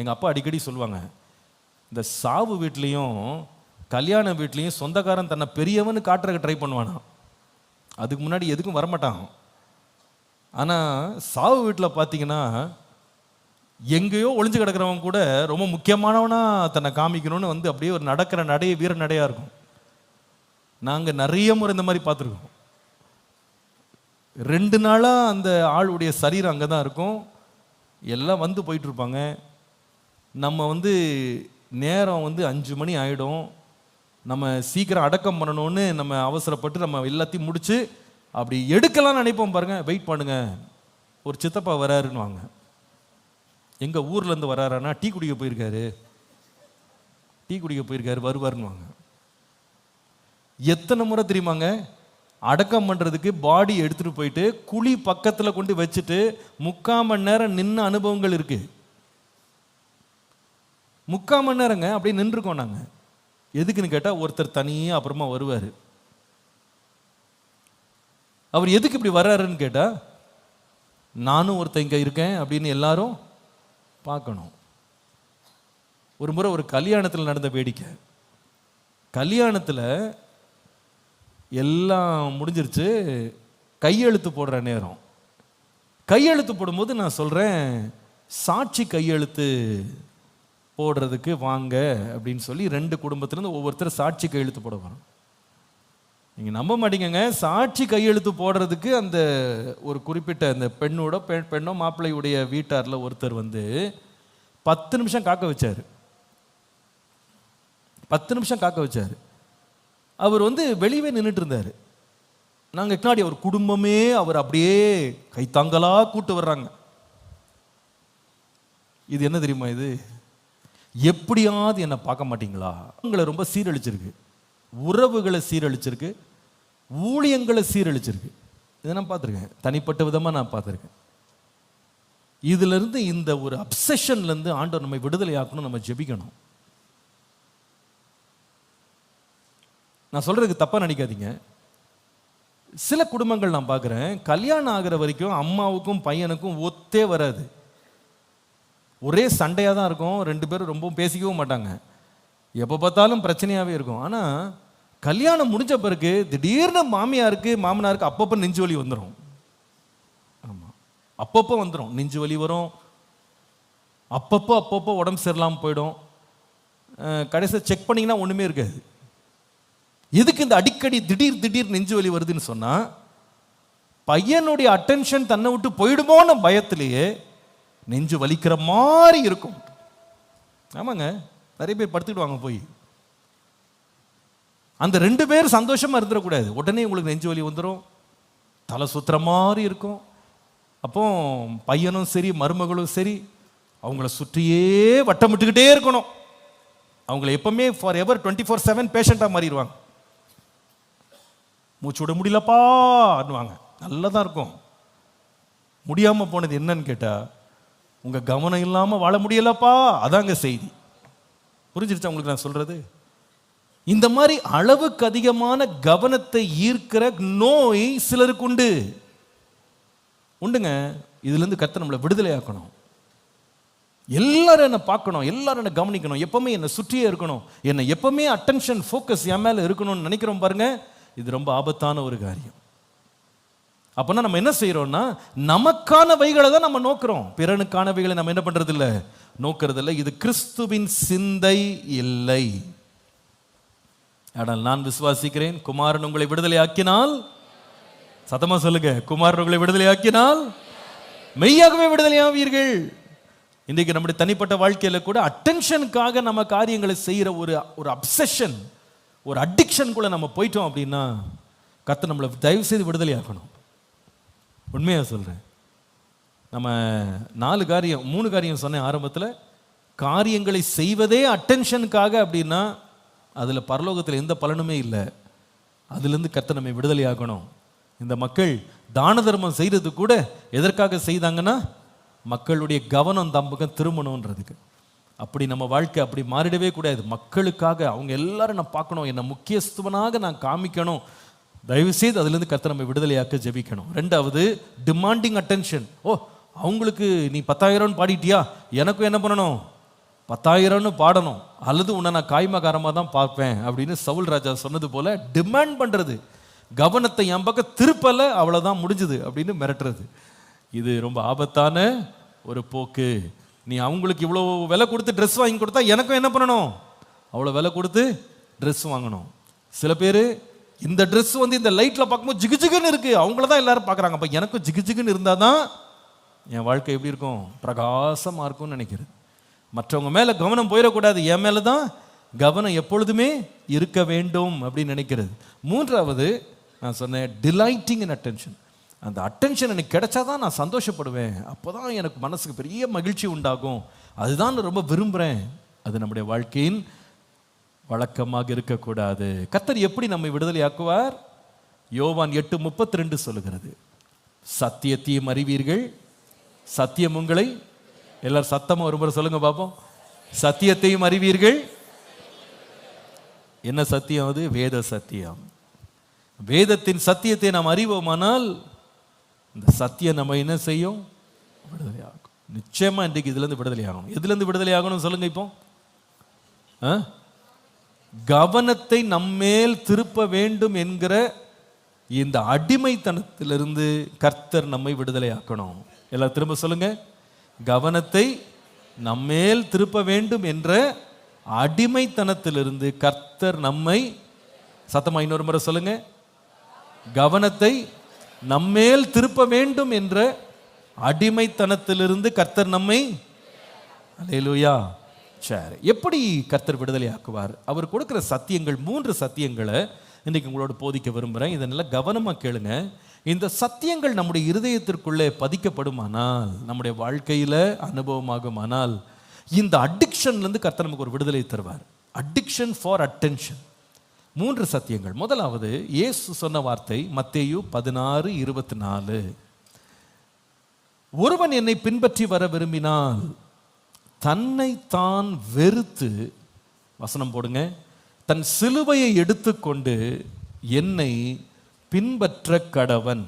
எங்கள் அப்பா அடிக்கடி சொல்லுவாங்க இந்த சாவு வீட்லேயும் கல்யாண வீட்லேயும் சொந்தக்காரன் தன்னை பெரியவன்னு காட்டுறதுக்கு ட்ரை பண்ணுவானா? அதுக்கு முன்னாடி எதுக்கும் வரமாட்டான். ஆனால் சாவு வீட்டில் பார்த்தீங்கன்னா எங்கேயோ ஒளிஞ்சு கிடக்கிறவன் கூட ரொம்ப முக்கியமானவனாக தன்னை காமிக்கணும்னு வந்து அப்படியே ஒரு நடக்கிற நடைய வீர நடையாக இருக்கும். நாங்கள் நிறைய முறை இந்த மாதிரி பார்த்துருக்கோம் ரெண்டு நாளாக அந்த ஆளுடைய சரீரம் அங்கே தான் இருக்கும். எல்லாம் வந்து போயிட்டு இருப்பாங்க. நம்ம வந்து நேரம் வந்து அஞ்சு மணி ஆகிடும் நம்ம சீக்கிரம் அடக்கம் பண்ணணும்னு நம்ம அவசரப்பட்டு நம்ம எல்லாத்தையும் முடித்து அப்படி எடுக்கலாம்னு நினைப்போம் பாருங்கள் வெயிட் பண்ணுங்க. ஒரு சித்தப்பா வராருன்னு வாங்க. எங்கள் ஊர்லேருந்து வராருன்னா டீ குடிக்க போயிருக்காரு. டீ குடிக்க போயிருக்காரு வருவாருன்னு வாங்க. எத்தனை முறை தெரியுமாங்க? அடக்கம் பண்ணுறதுக்கு பாடி எடுத்துகிட்டு போயிட்டு குழி பக்கத்தில் கொண்டு வச்சுட்டு முக்கால் மணி நேரம் நின்று அனுபவங்கள் இருக்குது முக்கால் மணி நேரங்க அப்படியே நின்றுருக்கோம் நாங்கள் எதுக்குன்னு கேட்டால் ஒருத்தர் தனியாக அப்புறமா வருவார். அவர் எதுக்கு இப்படி வர்றாருன்னு கேட்டால் நானும் ஒருத்தன் இங்கே இருக்கேன் அப்படின்னு எல்லாரும் பார்க்கணும். ஒரு முறை ஒரு கல்யாணத்தில் நடந்த வேடிக்கை. கல்யாணத்தில் எல்லாம் முடிஞ்சிருச்சு கையெழுத்து போடுற நேரம். கையெழுத்து போடும்போது நான் சொல்கிறேன் சாட்சி கையெழுத்து போடுறதுக்கு வாங்க அப்படின்னு சொல்லி ரெண்டு குடும்பத்திலேருந்து ஒவ்வொருத்தர் சாட்சி கையெழுத்து போட வரோம் நீங்கள் நம்ப மாட்டீங்கங்க. சாட்சி கையெழுத்து போடுறதுக்கு அந்த ஒரு குறிப்பிட்ட அந்த பெண்ணோட பெண் பெண்ணோ மாப்பிள்ளையுடைய வீட்டாரில் ஒருத்தர் வந்து பத்து நிமிஷம் காக்க வச்சார். பத்து நிமிஷம் காக்க வச்சார். அவர் வந்து வெளியவே நின்றுட்டு இருந்தார். நாங்கள் பின்னாடி அவர் குடும்பமே அவர் அப்படியே கைத்தாங்கலாக கூட்டு வர்றாங்க. இது என்ன தெரியுமா இது? எப்படியாவது என்னை பார்க்க மாட்டீங்களா? உங்களை ரொம்ப சீரழிச்சிருக்கு. உறவுகளை சீரழிச்சிருக்கு. ஊழியங்களை சீரழிச்சிருக்கு. இதை நான் பார்த்துருக்கேன். தனிப்பட்ட விதமாக நான் பார்த்துருக்கேன். இதிலிருந்து இந்த ஒரு அப்சஷன்லேருந்து ஆண்டவர் நம்மை விடுதலை ஆக்கணும் நம்ம ஜெபிக்கணும். நான் சொல்கிறதுக்கு தப்பாக நினைக்காதீங்க. சில குடும்பங்கள் நான் பார்க்குறேன் கல்யாணம் ஆகிற வரைக்கும் அம்மாவுக்கும் பையனுக்கும் ஒத்தே வராது. ஒரே சண்டையாக தான் இருக்கும். ரெண்டு பேரும் ரொம்பவும் பேசிக்கவும் மாட்டாங்க. எப்போ பார்த்தாலும் பிரச்சனையாகவே இருக்கும். ஆனால் கல்யாணம் முடிஞ்ச பிறகு திடீர்னு மாமியாருக்கு மாமனாருக்கு அப்பப்போ நெஞ்சு வலி வந்துடும் ஆமாம் அப்பப்போ வந்துடும் நெஞ்சு வலி வரும். அப்பப்போ அப்பப்போ உடம்பு சரியில்லாமல் போயிடும். கடைசியாக செக் பண்ணிங்கன்னா ஒன்றுமே இருக்காது. எதுக்கு இந்த அடிக்கடி திடீர் திடீர் நெஞ்சு வலி வருதுன்னு சொன்னால் பையனுடைய அட்டென்ஷன் தன்னை விட்டு போயிடுமோன்னு பயத்திலேயே நெஞ்சு வலிக்கிற மாதிரி இருக்கும். ஆமாங்க. நிறைய பேர் படுத்துக்கிடுவாங்க போய். அந்த ரெண்டு பேர் சந்தோஷமாக இருந்துடக்கூடாது. உடனே உங்களுக்கு நெஞ்சு வலி வந்துடும் தலை சுத்துற மாதிரி இருக்கும். அப்போ பையனும் சரி மருமகளும் சரி அவங்கள சுற்றியே வட்டமிட்டுக்கிட்டே இருக்கணும். அவங்கள எப்பவுமே for ever twenty four seven பேஷண்ட்டாக மாறிடுவாங்க. மூச்சு விட முடியலப்பா அண்ணுவாங்க தான் இருக்கும். முடியாமல் போனது என்னன்னு கேட்டால் உங்கள் கவனம் இல்லாமல் வாழ முடியலப்பா. அதாங்க செய்தி. புரிஞ்சிருச்சா உங்களுக்கு நான் சொல்கிறது இந்த மாதிரி அளவுக்கு அதிகமான கவனத்தை ஈர்க்கிற நோய் சிலருக்கு உண்டு. உண்டுங்க. இதுலேருந்து கத்த நம்மளை விடுதலை ஆக்கணும் எல்லாரும் என்னை பார்க்கணும் எல்லாரும் என்னை கவனிக்கணும். எப்பவுமே என்னை சுற்றியே இருக்கணும். என்னை எப்பவுமே அட்டென்ஷன் ஃபோக்கஸ் என் மேலே இருக்கணும்னு நினைக்கிறோம் பாருங்க. இது ரொம்ப ஆபத்தான ஒரு காரியம். அப்போனா நம்ம என்ன செய்கிறோம்னா நமக்கான வைகளை தான் நம்ம நோக்கிறோம். பிறனுக்கான வைகளை நம்ம என்ன பண்ணுறதில்ல நோக்கிறதில்ல. இது கிறிஸ்துவின் சிந்தை இல்லை. ஆனால் நான் விசுவாசிக்கிறேன் குமாரன் உங்களை விடுதலை ஆக்கினால். சத்தமா சொல்லுங்க குமாரன் உங்களை விடுதலை ஆக்கினால். மெய்யாகவே விடுதலை ஆவீர்கள். இன்றைக்கு நம்முடைய தனிப்பட்ட வாழ்க்கையில் கூட அட்டென்ஷனுக்காக நம்ம காரியங்களை செய்கிற ஒரு ஒரு அப்சஷன் ஒரு அடிக்ஷன் கூட நம்ம போயிட்டோம் அப்படின்னா கத்தை நம்மளை தயவு செய்து விடுதலை ஆக்கணும். உண்மையாக சொல்கிறேன் நம்ம நாலு காரியம் மூணு காரியம் சொன்னேன் ஆரம்பத்தில். காரியங்களை செய்வதே அட்டென்ஷனுக்காக அப்படின்னா அதில் பரலோகத்தில் எந்த பலனுமே இல்லை. அதுலேருந்து கத்தை நம்ம விடுதலை இந்த மக்கள் தான தர்மம் செய்கிறது கூட எதற்காக செய்தாங்கன்னா மக்களுடைய கவனம் தம் பக்கம் திரும்பணுன்றதுக்கு அப்படி நம்ம வாழ்க்கை அப்படி மாறிடவே கூடாது. மக்களுக்காக அவங்க எல்லாரும் நான் பார்க்கணும். என்னை முக்கியஸ்துவனாக நான் காமிக்கணும். தயவுசெய்து அதுலேருந்து கத்த நம்ம விடுதலையாக்க ஜெபிக்கணும். ரெண்டாவது டிமாண்டிங் அட்டென்ஷன் ஓ அவங்களுக்கு நீ பத்தாயிரம்னு பாடிட்டியா? எனக்கும் என்ன பண்ணணும்? பத்தாயிரம்னு பாடணும். அல்லது உன்னை நான் காய்மகாரமாக தான் பார்ப்பேன் அப்படின்னு சவுல் ராஜா சொன்னது போல் டிமாண்ட் பண்ணுறது கவனத்தை என் பக்கம் திருப்பலை அவ்வளோதான் முடிஞ்சுது அப்படின்னு மிரட்டுறது. இது ரொம்ப ஆபத்தான ஒரு போக்கு. நீ அவங்களுக்கு இவ்வளோ விலை கொடுத்து ட்ரெஸ் வாங்கி கொடுத்தா எனக்கும் என்ன பண்ணணும்? அவ்வளோ விலை கொடுத்து ட்ரெஸ் வாங்கணும். சில பேர் இந்த ட்ரெஸ் வந்து இந்த லைட்டில் பார்க்கும்போது ஜிகு ஜிகுன்னு இருக்குது அவங்கள தான் எல்லாரும் பார்க்குறாங்க. அப்போ எனக்கும் ஜிகு ஜிகுன்னு இருந்தால் தான் என் வாழ்க்கை எப்படி இருக்கும்? பிரகாசமாக இருக்கும்னு நினைக்கிறேன். மற்றவங்க மேலே கவனம் போயிடக்கூடாது. என் மேலே தான் கவனம் எப்பொழுதுமே இருக்க வேண்டும் அப்படின்னு நினைக்கிறது. மூன்றாவது நான் சொன்னேன் டிலைட்டிங் இன் அட்டென்ஷன் அந்த அட்டென்ஷன் எனக்கு கிடைச்சா தான் நான் சந்தோஷப்படுவேன். அப்போ தான் எனக்கு மனசுக்கு பெரிய மகிழ்ச்சி உண்டாகும். அதுதான் நான் ரொம்ப விரும்புகிறேன் அது நம்முடைய வாழ்க்கையின் வழக்கமாக இருக்கக்கூடாது. கத்தர் எப்படி நம்மை விடுதலையாக்குவார்? யோவான் எட்டு முப்பத்தி ரெண்டு சொல்லுகிறது. சத்தியத்தையும் அறிவீர்கள். சத்தியம் உங்களை. எல்லாரும் சத்தமாக ஒரு முறை சொல்லுங்க பாப்போம். சத்தியத்தையும் அறிவீர்கள். என்ன சத்தியம் அது? வேத சத்தியம். வேதத்தின் சத்தியத்தை நாம் அறிவோமானால் இந்த சத்தியம் நம்ம என்ன செய்யும்? விடுதலையாகும். நிச்சயமா இன்றைக்கு இதுல இருந்து விடுதலை ஆகணும் எதுல இருந்து விடுதலை ஆகணும் சொல்லுங்க இப்போ. ஆ? கவனத்தை நம்மேல் திருப்ப வேண்டும் என்கிற இந்த அடிமைத்தனத்திலிருந்து கர்த்தர் நம்மை விடுதலையாக்கணும். எல்லாம் திரும்ப சொல்லுங்க. கவனத்தை நம்மேல் திருப்ப வேண்டும் என்ற அடிமைத்தனத்திலிருந்து கர்த்தர் நம்மை சத்தமாக இன்னொரு முறை சொல்லுங்க. கவனத்தை நம்மேல் திருப்ப வேண்டும் என்ற அடிமைத்தனத்திலிருந்து கர்த்தர் நம்மை அல்லேலூயா சரி. எப்படி கர்த்தர் விடுதலை ஆக்குவார்? அவர் கொடுக்கிற சத்தியங்கள் மூன்று சத்தியங்களை இன்னைக்கு உங்களோட போதிக்க விரும்புகிறேன் இதை நல்லா கவனமாக கேளுங்க. இந்த சத்தியங்கள் நம்முடைய இருதயத்திற்குள்ளே பதிக்கப்படுமானால் நம்முடைய வாழ்க்கையில் அனுபவமாகுமானால் இந்த அடிக்ஷன்லேருந்து கர்த்தர் நமக்கு ஒரு விடுதலை தருவார். Addiction for attention. மூன்று சத்தியங்கள். முதலாவது இயேசு சொன்ன வார்த்தை மத்தேயு பதினாறு இருபத்தி நாலு. ஒருவன் என்னை பின்பற்றி வர விரும்பினால் தன்னை தான் வெறுத்து வசனம் போடுங்க தன் சிலுவையை எடுத்துக்கொண்டு என்னை பின்பற்ற கடவன்.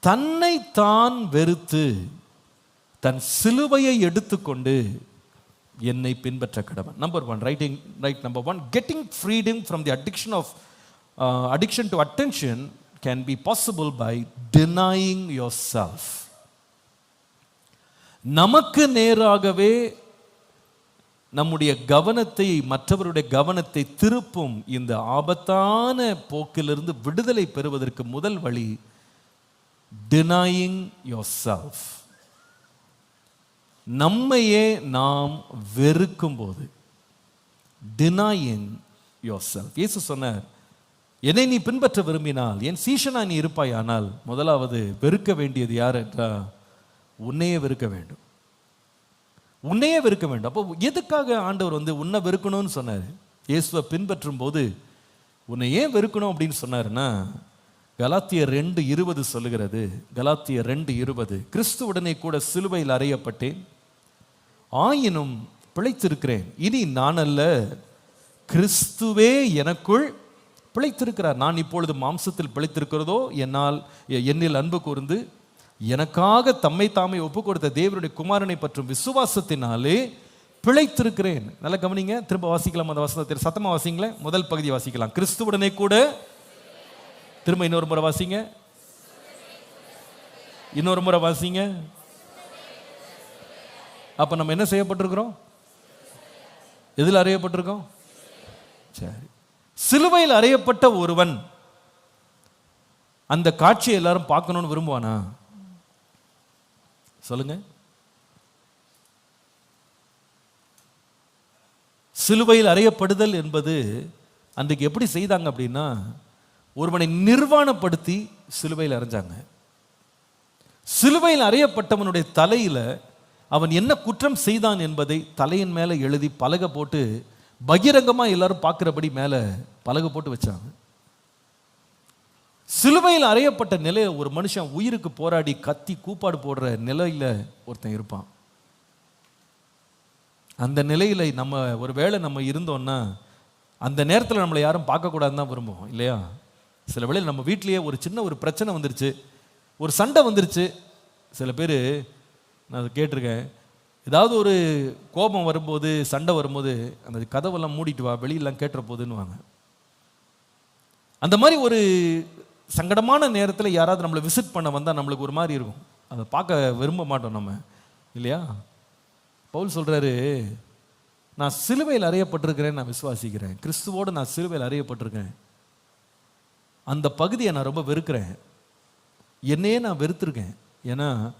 தன்னை தான் வெறுத்து தன் சிலுவையை எடுத்துக்கொண்டு என்னை பின்பற்ற கடவன். Number one writing right number one getting freedom from the addiction of addiction to attention can be possible by denying yourself நமக்கு நேராகவே நம்முடைய கவனத்தை மற்றவருடைய கவனத்தை திருப்பும் இந்த ஆபத்தான போக்கிலிருந்து விடுதலை பெறுவதற்கு முதல் வழி டினாயிங் யோர் செல்ஃப் நம்மையே நாம் வெறுக்கும் போது டினாயிங் யோர் செல்ஃப் இயேசு சொன்னார் என்னை நீ பின்பற்ற விரும்பினால் என் சீஷனா நீ இருப்பாயானால் முதலாவது வெறுக்க வேண்டியது யார் என்றால் உன்னையே வெறுக்க வேண்டும். உன்னையே வெறுக்க வேண்டும். அப்போ எதுக்காக ஆண்டவர் வந்து உன்னை வெறுக்கணும்னு சொன்னார்? இயேசுவை பின்பற்றும் போது உன்னை ஏன் வெறுக்கணும் அப்படின்னு சொன்னாருன்னா கலாத்தியர் ரெண்டு இருபது சொல்லுகிறது. கலாத்தியர் ரெண்டு இருபது கிறிஸ்துவுடனே கூட சிலுவையில் அறையப்பட்டேன். ஆயினும் பிழைத்திருக்கிறேன். இனி நான் அல்ல கிறிஸ்துவே எனக்குள் பிழைத்திருக்கிறார். நான் இப்பொழுது மாம்சத்தில் பிழைத்திருக்கிறதோ என்னால் என்னில் அன்பு கூர்ந்து எனக்காக தம்மை தாமே ஒப்பு கொடுத்த தேவனுடைய குமாரனை பற்றும் விசுவாசத்தினாலே பிழைத்திருக்கிறேன். நல்லா கவனிங்க. திரும்ப வாசிக்கலாம் அந்த வசனத்தில் சத்தமா வாசிங்களேன். முதல் பகுதி வாசிக்கலாம். கிறிஸ்துவுடனே கூட. திரும்ப இன்னொரு முறை வாசிங்க. இன்னொரு முறை வாசிங்க. அப்போ நம்ம என்ன செய்யப்பட்டிருக்கிறோம்? எதில் அறையப்பட்டிருக்கோம்? சரி. சிலுவையில் அறையப்பட்ட ஒருவன் அந்த காட்சியை எல்லாரும் பார்க்கணும்னு விரும்புவானா? சொல்லுங்க. சிலுவையில் அறையப்படுதல் என்பது அன்றைக்கு எப்படி செய்தாங்க அப்படின்னா ஒருவனை நிர்வாணப்படுத்தி சிலுவையில் அறைஞ்சாங்க. சிலுவையில் அறையப்பட்டவனுடைய தலையில அவன் என்ன குற்றம் செய்தான் என்பதை தலையின் மேலே எழுதி பலகை போட்டு பகிரங்கமா எல்லாரும் பார்க்கிறபடி மேலே பலகை போட்டு வச்சாங்க. சிலுவையில் அறையப்பட்ட நிலையில் ஒரு மனுஷன் உயிருக்கு போராடி கத்தி கூப்பாடு போடுற நிலையில் ஒருத்தன் இருப்பான். அந்த நிலையில் நம்ம ஒரு வேளை நம்ம இருந்தோம்னா அந்த நேரத்தில் நம்மளை யாரும் பார்க்கக்கூடாதுன்னு தான் விரும்புவோம் இல்லையா? சில வேளையில் நம்ம வீட்டிலேயே ஒரு சின்ன ஒரு பிரச்சனை வந்துருச்சு ஒரு சண்டை வந்துருச்சு. சில பேர் நான் அதை கேட்டிருக்கேன் ஏதாவது ஒரு கோபம் வரும்போது சண்டை வரும்போது அந்த கதவெல்லாம் மூடிட்டு வா வெளியெல்லாம் கேட்டுற போதுன்னுவாங்க. அந்த மாதிரி ஒரு சங்கடமான நேரத்தில் யாராவது நம்மளை விசிட் பண்ண வந்தால் நம்மளுக்கு ஒரு மாதிரி இருக்கும். அதை பார்க்க விரும்ப மாட்டோம் நம்ம. இல்லையா? பவுல் சொல்கிறாரு நான் சிலுவையில் அறியப்பட்டிருக்கிறேன் நான் விசுவாசிக்கிறேன். கிறிஸ்துவோடு நான் சிலுவையில் அறியப்பட்டிருக்கேன் அந்த பகுதியை நான் ரொம்ப வெறுக்கிறேன். என்னையே நான் வெறுத்திருக்கேன். ஏன்னா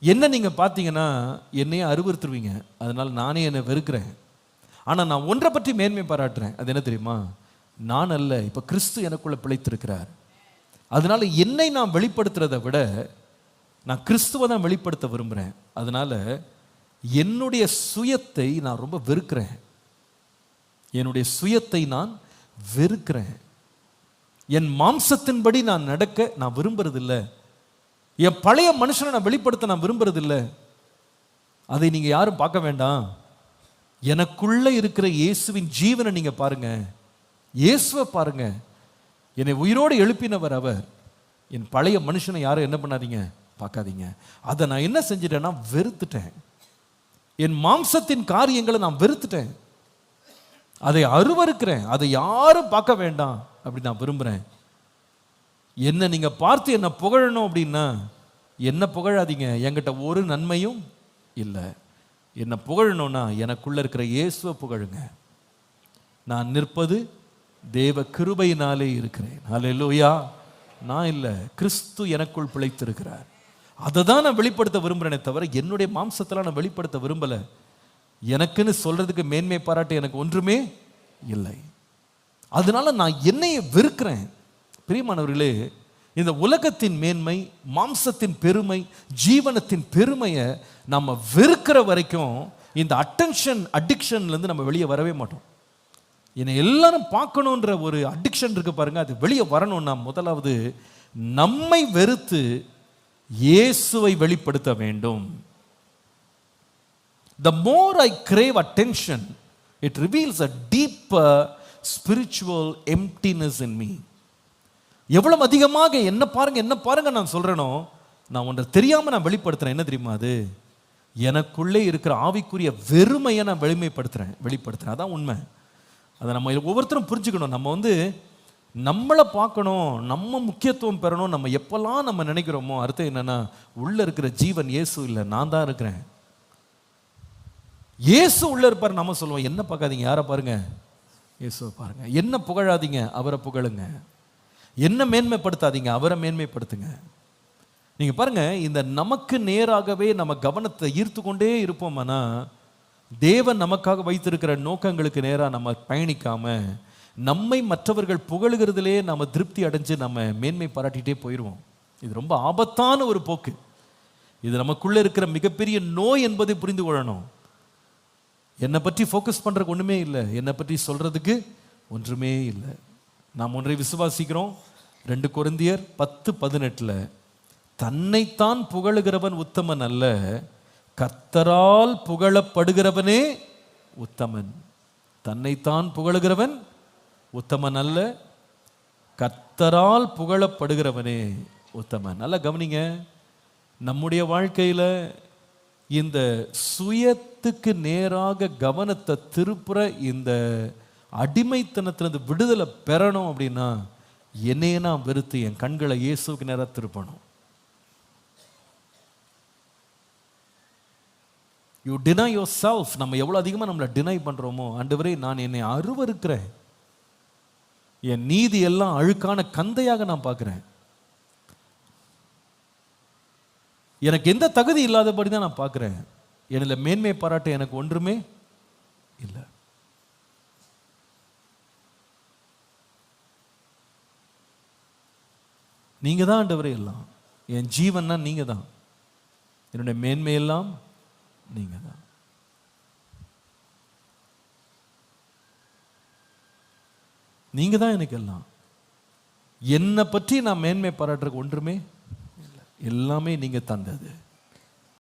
என்ன நீங்கள் பார்த்தீங்கன்னா என்னையே அறிவுறுத்துருவீங்க அதனால் நானே என்னை வெறுக்கிறேன். ஆனால் நான் ஒன்றை பற்றி மேன்மை பாராட்டுறேன். அது என்ன தெரியுமா? நான் அல்ல இப்போ கிறிஸ்து எனக்குள்ள பிழைத்திருக்கிறார். அதனால என்னை நான் வெளிப்படுத்துறதை விட நான் கிறிஸ்துவை தான் வெளிப்படுத்த விரும்புகிறேன் அதனால என்னுடைய சுயத்தை நான் ரொம்ப வெறுக்கிறேன். என்னுடைய சுயத்தை நான் வெறுக்கிறேன். என் மாம்சத்தின்படி நான் நடக்க நான் விரும்புறதில்லை. என் பழைய மனுஷனை நான் வெளிப்படுத்த நான் விரும்புறதில்லை. அதை நீங்கள் யாரும் பார்க்க வேண்டாம். எனக்குள்ளே இருக்கிற இயேசுவின் ஜீவனை நீங்கள் பாருங்கள் இயேசுவை பாருங்க. என்னை உயிரோடு எழுப்பினவர் அவர். என் பழைய மனுஷனை யாரும் என்ன பண்ணாதீங்க? பார்க்காதீங்க. அதை நான் என்ன செஞ்சிட்டேன்னா வெறுத்துட்டேன். என் மாம்சத்தின் காரியங்களை நான் வெறுத்துட்டேன். அதை அருவறுக்கிறேன். அதை யாரும் பார்க்க வேண்டாம் அப்படி நான் விரும்புகிறேன் என்ன நீங்கள் பார்த்து என்ன புகழணும் அப்படின்னா என்ன புகழாதீங்க. என்கிட்ட ஒரு நன்மையும் இல்லை. என்ன புகழணும்னா எனக்குள்ளே இருக்கிற இயேசுவை புகழுங்க. நான் நிற்பது தேவ கிருபையினாலே இருக்கிறேன். அல்லேலூயா நான் இல்லை. கிறிஸ்து எனக்குள் பிழைத்திருக்கிறார். அதை தான் நான் வெளிப்படுத்த விரும்புகிறேனே தவிர என்னுடைய மாம்சத்தில் நான் வெளிப்படுத்த விரும்பலை. எனக்குன்னு சொல்கிறதுக்கு மேன்மை பாராட்டு எனக்கு ஒன்றுமே இல்லை. அதனால நான் என்னையை வெறுக்கிறேன். பிரியமானவர்களே இந்த உலகத்தின் மேன்மை மாம்சத்தின் பெருமை ஜீவனத்தின் பெருமையை நம்ம வெறுக்கிற வரைக்கும் இந்த அட்டென்ஷன் அடிக்ஷன்லேருந்து நம்ம வெளியே வரவே மாட்டோம். என்னை எல்லாரும் பார்க்கணுன்ற ஒரு அடிக்ஷன் இருக்கு பாருங்க. அது வெளியே வரணும்னா முதலாவது நம்மை வெறுத்து இயேசுவை வெளிப்படுத்த வேண்டும். The more I crave attention it reveals a deeper spiritual emptiness in me எவ்வளவு அதிகமாக என்ன பாருங்க என்ன பாருங்க நான் சொல்றேனோ நான் ஒன்றை தெரியாம நான் வெளிப்படுத்துறேன். என்ன தெரியுமா அது? எனக்குள்ளே இருக்கிற ஆவிக்குரிய வெறுமையை நான் வெளிமைப்படுத்துறேன் வெளிப்படுத்துறேன். அதான் உண்மை. அதை நம்ம ஒவ்வொருத்தரும் புரிஞ்சுக்கணும். நம்ம வந்து நம்மளை பார்க்கணும் நம்ம முக்கியத்துவம் பெறணும் நம்ம எப்போல்லாம் நம்ம நினைக்கிறோமோ அர்த்தம் என்னென்னா உள்ளே இருக்கிற ஜீவன் இயேசு இல்லை நான் தான் இருக்கிறேன். இயேசு உள்ளே இருப்பார் நம்ம சொல்லுவோம். என்ன பார்க்காதீங்க யாரை பாருங்க? இயேசுவை பாருங்க. என்ன புகழாதீங்க அவரை புகழுங்க. என்ன மேன்மைப்படுத்தாதீங்க அவரை மேன்மைப்படுத்துங்க. நீங்கள் பாருங்கள் இந்த நமக்கு நேராகவே நம்ம கவனத்தை ஈர்த்து கொண்டே இருப்போம்னா தேவன் நமக்காக வைத்திருக்கிற நோக்கங்களுக்கு நேராக நம்ம பயணிக்காம நம்மை மற்றவர்கள் புகழுகிறதுலே நம்ம திருப்தி அடைஞ்சு நம்ம மேன்மை பாராட்டிகிட்டே போயிடுவோம் இது ரொம்ப ஆபத்தான ஒரு போக்கு. இது நமக்குள்ளே இருக்கிற மிகப்பெரிய நோய் என்பதை புரிந்து கொள்ளணும். என்னை பற்றி ஃபோக்கஸ் பண்ணுறதுக்கு ஒன்றுமே இல்லை. என்னை பற்றி சொல்கிறதுக்கு ஒன்றுமே இல்லை. நாம் ஒன்றை விசுவாசிக்கிறோம். ரெண்டு குழந்தையர் பத்து பதினெட்டில் தன்னைத்தான் புகழுகிறவன் உத்தமன் அல்ல கர்த்தரால் புகழப்படுகிறவனே உத்தமன். தன்னைத்தான் புகழுகிறவன் உத்தமன் அல்ல. கர்த்தரால் புகழப்படுகிறவனே உத்தமன். நல்லா கவனிங்க. நம்முடைய வாழ்க்கையில் இந்த சுயத்துக்கு நேராக கவனத்தை திருப்புற இந்த அடிமைத்தனத்திலிருந்து விடுதலை பெறணும் அப்படின்னா என்னையே நான் வெறுத்து என் கண்களை இயேசுக்கு நேராக திருப்பணும். யூ டினை யோர் செல்ஃப் நம்ம எவ்வளோ அதிகமாக நம்மளை டினை பண்ணுறோமோ அண்டவரே நான் என்னை அருவருக்கிறேன். என் நீதி எல்லாம் அழுக்கான கந்தையாக நான் பார்க்குறேன். எனக்கு எந்த தகுதி இல்லாதபடி தான் நான் பார்க்குறேன். என்னில் மேன்மை பாராட்ட எனக்கு ஒன்றுமே இல்லை. நீங்கள் தான் ஆண்டவரே எல்லாம். என் ஜீவன்னா நீங்கள் தான் என்னுடைய மேன்மையெல்லாம் நீங்கள் தான் நீங்கள் தான் எனக்கு எல்லாம் என்னை பற்றி நான் மேன்மை பாராட்டுறதுக்கு ஒன்றுமே இல்லை. எல்லாமே நீங்கள் தந்தது